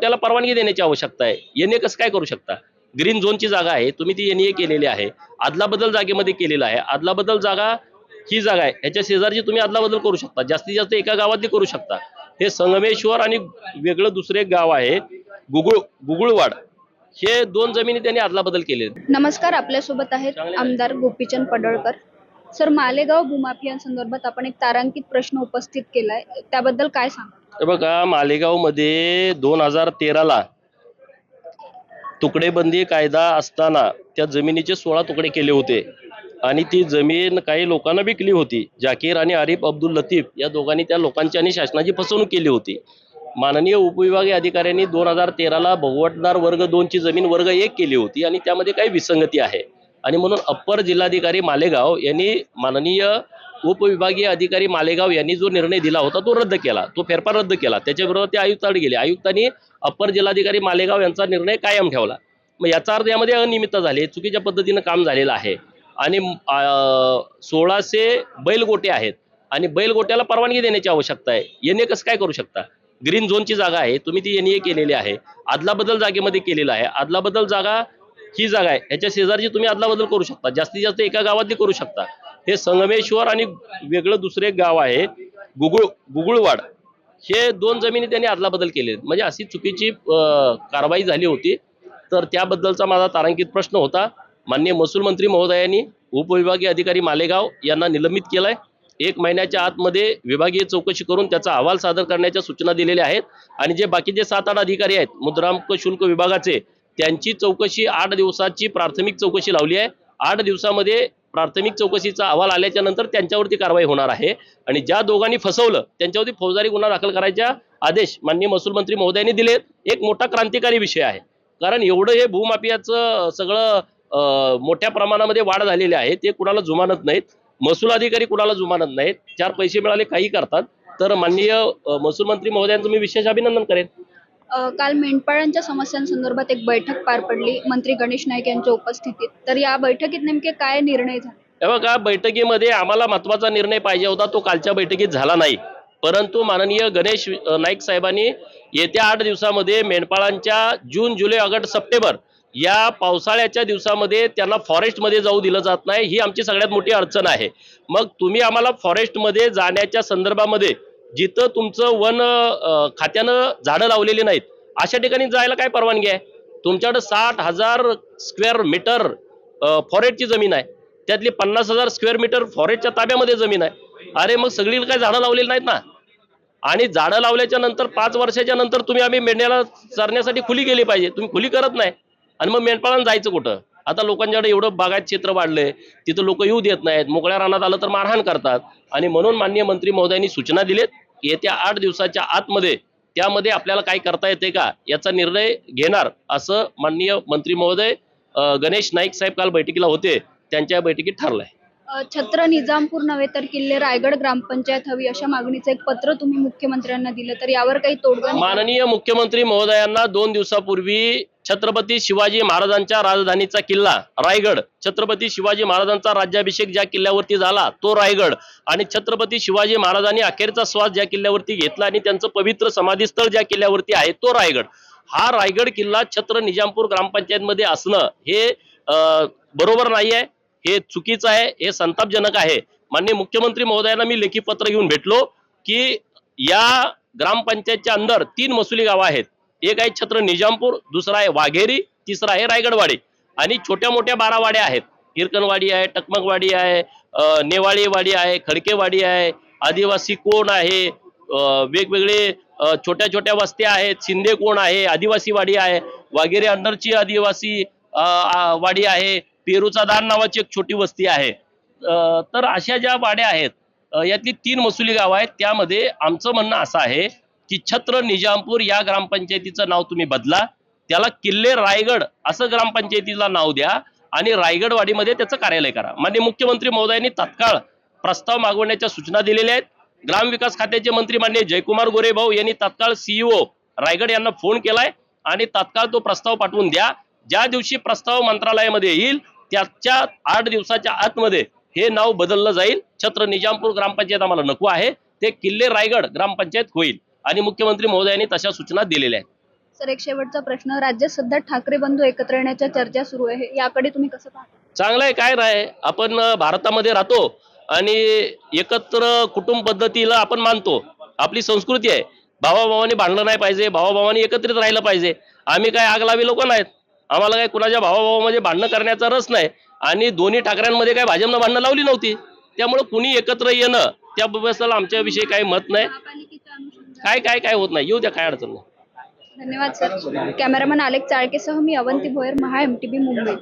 गोट्याला परवानगी देण्याची आवश्यकता आहे. एन ए कसं काय करू शकता? ग्रीन झोनची जागा आहे. तुम्ही ती एन ए केलेली आहे. आदलाबदल जागेमध्ये केलेला आहे. आदलाबदल जागा ही जागा आहे. ह्याच्या शेजारची तुम्ही आदलाबदल करू शकता. जास्तीत जास्त एका गावातली करू शकता. हे संगमेश्वर आणि वेगळं दुसरं एक गाव आहे. गुगुळ गुगुळवाड. हे दोन जमिनी त्यांनी आदलाबदल केले नमस्कार आपल्यासोबत आहेत आमदार गोपीचंद पडळकर. सर मालेगाव भूमाफियांसंदर्भात आपण एक तारांकित प्रश्न उपस्थित केलाय. त्याबद्दल काय सांगा हे बघा मालेगावमध्ये दोन हजार तेराला तुकडेबंदी कायदा असताना त्या जमिनीचे सोळा तुकडे केले होते. आणि ती जमीन काही लोकांना विकली होती. जाकीर आणि आरिफ अब्दुल लतीफ या दोघांनी त्या लोकांची आणि शासनाची फसवणूक केली होती. माननीय उपविभागीय अधिकाऱ्यांनी दोन हजार तेराला भोगवटदार वर्ग दोनची जमीन वर्ग एक केली होती आणि त्यामध्ये काही विसंगती आहे. आणि म्हणून अप्पर जिल्हाधिकारी मालेगाव यांनी माननीय उपविभागीय अधिकारी मालेगाव यांनी जो निर्णय दिला होता तो रद्द केला. तो फेरफार रद्द केला. त्याच्याबरोबर ते आयुक्ताकडे गेले. आयुक्तांनी अप्पर जिल्हाधिकारी मालेगाव यांचा निर्णय कायम ठेवला. मग याचा अर्थ यामध्ये अनियमितता झाली. चुकीच्या पद्धतीनं काम झालेलं आहे. आणि सोळाशे बैलगोटे आहेत. आणि बैलगोट्याला परवानगी देण्याची आवश्यकता आहे. एन कसं काय करू शकता? ग्रीन झोनची जागा आहे. तुम्ही ती एन ए केलेली आहे. आदलाबदल जागेमध्ये केलेला आहे. आदलाबदल जागा ही जागा आहे. ह्याच्या शेजारची तुम्ही आदलाबदल करू शकता. जास्तीत जास्त एका गावातली करू शकता. हे संगमेश्वर आणि वेगळं दुसरं एक गाव आहे गुगुळ गुगुळवाड. हे दोन जमिनी त्यांनी अदलाबदल केले म्हणजे अशी चुकीची कारवाई झाली होती. तर त्याबद्दलचा माझा तारांकित प्रश्न होता. माननीय महसूल मंत्री महोदयांनी उपविभागीय अधिकारी मालेगाव यांना निलंबित केलंय. एक महिन्याच्या आतमध्ये विभागीय चौकशी करून त्याचा अहवाल सादर करण्याच्या सूचना दिलेल्या आहेत. आणि जे बाकीचे सात आठ अधिकारी आहेत मुद्रांक शुल्क विभागाचे त्यांची चौकशी आठ दिवसाची प्राथमिक चौकशी लावली आहे. आठ दिवसामध्ये प्राथमिक चौकशीचा अहवाल आल्याच्यानंतर त्यांच्यावरती कारवाई होणार आहे. आणि ज्या दोघांनी फसवलं त्यांच्यावरती फौजदारी गुन्हा दाखल करायच्या आदेश माननीय महसूल मंत्री महोदयांनी दिले एक मोठा क्रांतिकारी विषय आहे. कारण एवढं हे भूमाफियाचं सगळं मोठ्या प्रमाणामध्ये वाढ झालेली आहे ते कुणाला जुमानत नाहीत. महसूल अधिकारी कुणाला जुमानत नाहीत. चार पैसे मिळाले काही करतात. तर माननीय महसूल मंत्री महोदयांचं मी विशेष अभिनंदन करेन. काल मेंढपाळांच्या समस्यांसंदर्भात एक बैठक पार पडली. मंत्री गणेश नाईक यांच्या उपस्थितीत. तर या बैठकीत नेमके काय निर्णय झाले? बघा बैठकीमध्ये आम्हाला महत्त्वाचा निर्णय पाहिजे होता तो कालच्या बैठकीत झाला नाही. परंतु माननीय गणेश नाईक साहेबांनी येत्या आठ दिवसामध्ये मेंढपाळांच्या जून जुलै ऑगस्ट सप्टेंबर या पावसाळ्याच्या दिवसामध्ये त्यांना फॉरेस्टमध्ये जाऊ दिलं जात नाही ही आमची सगळ्यात मोठी अडचण आहे. मग तुम्ही आम्हाला फॉरेस्टमध्ये जाण्याच्या संदर्भामध्ये जिथं तुमचं वन खात्यानं झाडं लावलेली नाहीत अशा ठिकाणी जायला काय परवानगी आहे? तुमच्याकडे साठ हजार स्क्वेअर मीटर फॉरेस्टची जमीन आहे. त्यातली पन्नास हजार स्क्वेअर मीटर फॉरेस्टच्या ताब्यामध्ये जमीन आहे. अरे मग सगळी काय झाडं लावलेली नाहीत ना? आणि झाडं लावल्याच्या नंतर पाच वर्षाच्या नंतर तुम्ही आम्ही मेंढ्याला चरण्यासाठी खुली गेली पाहिजे. तुम्ही खुली करत नाही. आणि मग मेंढपाळानं जायचं कुठं? आता लोकांच्याकडे एवढं बागायत क्षेत्र वाढलंय तिथं लोक येऊ देत नाहीत. मोकळ्या रानात आलं तर मारहाण करतात. आणि म्हणून माननीय मंत्री महोदयांनी सूचना दिलेत येत्या आठ दिवसाच्या आतमध्ये त्यामध्ये आपल्याला काय करता येते का याचा निर्णय घेणार असं माननीय मंत्री महोदय गणेश नाईक साहेब काल बैठकीला होते. त्यांच्या बैठकीत ठरलंय. छत्र निजामपूर नव्हे तर किल्ले रायगड ग्रामपंचायत हवी अशा मागणीचं एक पत्र तुम्ही मुख्यमंत्र्यांना दिलं तर यावर काही तोडगा माननीय मुख्यमंत्री महोदयांना दोन दिवसापूर्वी छत्रपती शिवाजी महाराजांच्या राजधानीचा किल्ला रायगड छत्रपती शिवाजी महाराजांचा राज्याभिषेक ज्या किल्ल्यावरती झाला तो रायगड आणि छत्रपती शिवाजी महाराजांनी अखेरचा श्वास ज्या किल्ल्यावरती घेतला आणि त्यांचं पवित्र समाधीस्थळ ज्या किल्ल्यावरती आहे तो रायगड. हा रायगड किल्ला छत्र निजामपूर ग्रामपंचायतमध्ये असणं हे बरोबर नाही आहे हे चुकीचं आहे हे संतापजनक आहे. माननीय मुख्यमंत्री महोदयांना मी लेखी पत्र घेऊन भेटलो की या ग्रामपंचायतच्या अंदर तीन महसुली गावं आहेत. एक आहे छत्र निजामपूर दुसरा आहे वाघेरी तिसरा आहे रायगडवाडी आणि छोट्या मोठ्या बारा वाड्या आहेत. हिरकणवाडी आहे टकमकवाडी आहे नेवाळीवाडी आहे खडकेवाडी आहे आदिवासी कोण आहे वेगवेगळे छोट्या छोट्या वस्त्या आहेत शिंदे कोण आहे आदिवासी वाडी आहे वाघेरी अंडरची आदिवासी वाडी आहे पेरूचा दान नावाची एक छोटी वस्ती आहे. तर अशा ज्या वाड्या आहेत यातली तीन मसुली गावं आहेत. त्यामध्ये आमचं म्हणणं असं आहे की छत्र निजामपूर या ग्रामपंचायतीचं नाव तुम्ही बदला. त्याला किल्ले रायगड असं ग्रामपंचायतीला नाव द्या आणि रायगडवाडीमध्ये त्याचं कार्यालय करा. माननीय मुख्यमंत्री महोदयांनी तात्काळ प्रस्ताव मागवण्याच्या सूचना दिलेल्या आहेत. ग्रामविकास खात्याचे मंत्री माननीय जयकुमार गोरेभाऊ यांनी तात्काळ सीईओ रायगड यांना फोन केलाय आणि तात्काळ तो प्रस्ताव पाठवून द्या. ज्या दिवशी प्रस्ताव मंत्रालयामध्ये येईल त्याच्या आठ दिवसाच्या आतमध्ये हे नाव बदललं जाईल. छत्र निजामपूर ग्रामपंचायत आम्हाला नको आहे. ते किल्ले रायगड ग्रामपंचायत होईल. आणि मुख्यमंत्री महोदयांनी तशा सूचना दिलेल्या आहेत. सर एक शेवटचा प्रश्न. राज्यात सध्या ठाकरे बंधू एकत्र येण्याच्या चर्चा सुरू आहे. याकडे तुम्ही कसं पाहता? चांगलं आहे काय नाही. आपण भारतामध्ये राहतो आणि एकत्र कुटुंब पद्धतीला आपण मानतो. आपली संस्कृती आहे. भावाभावाने भांडणं नाही पाहिजे. भावाभावाने एकत्रित राहिलं पाहिजे. आम्ही काय आग लावी लोक नाहीत. आम्हाला काय कुणाच्या भावाभावामध्ये भांडणं करण्याचा रस नाही. आणि दोन्ही ठाकऱ्यांमध्ये काय भाजपनं भांडणं लावली नव्हती. त्यामुळे कुणी एकत्र येणं त्या त्याबद्दल आमच्याविषयी काही मत नाही. काय काय काय होत नाही. येऊ द्या काय अडचण नाही. धन्यवाद सर. कॅमेरामन आलेख चाळकेसह मी अवंती भोयर महा एमटीबी मुंबई.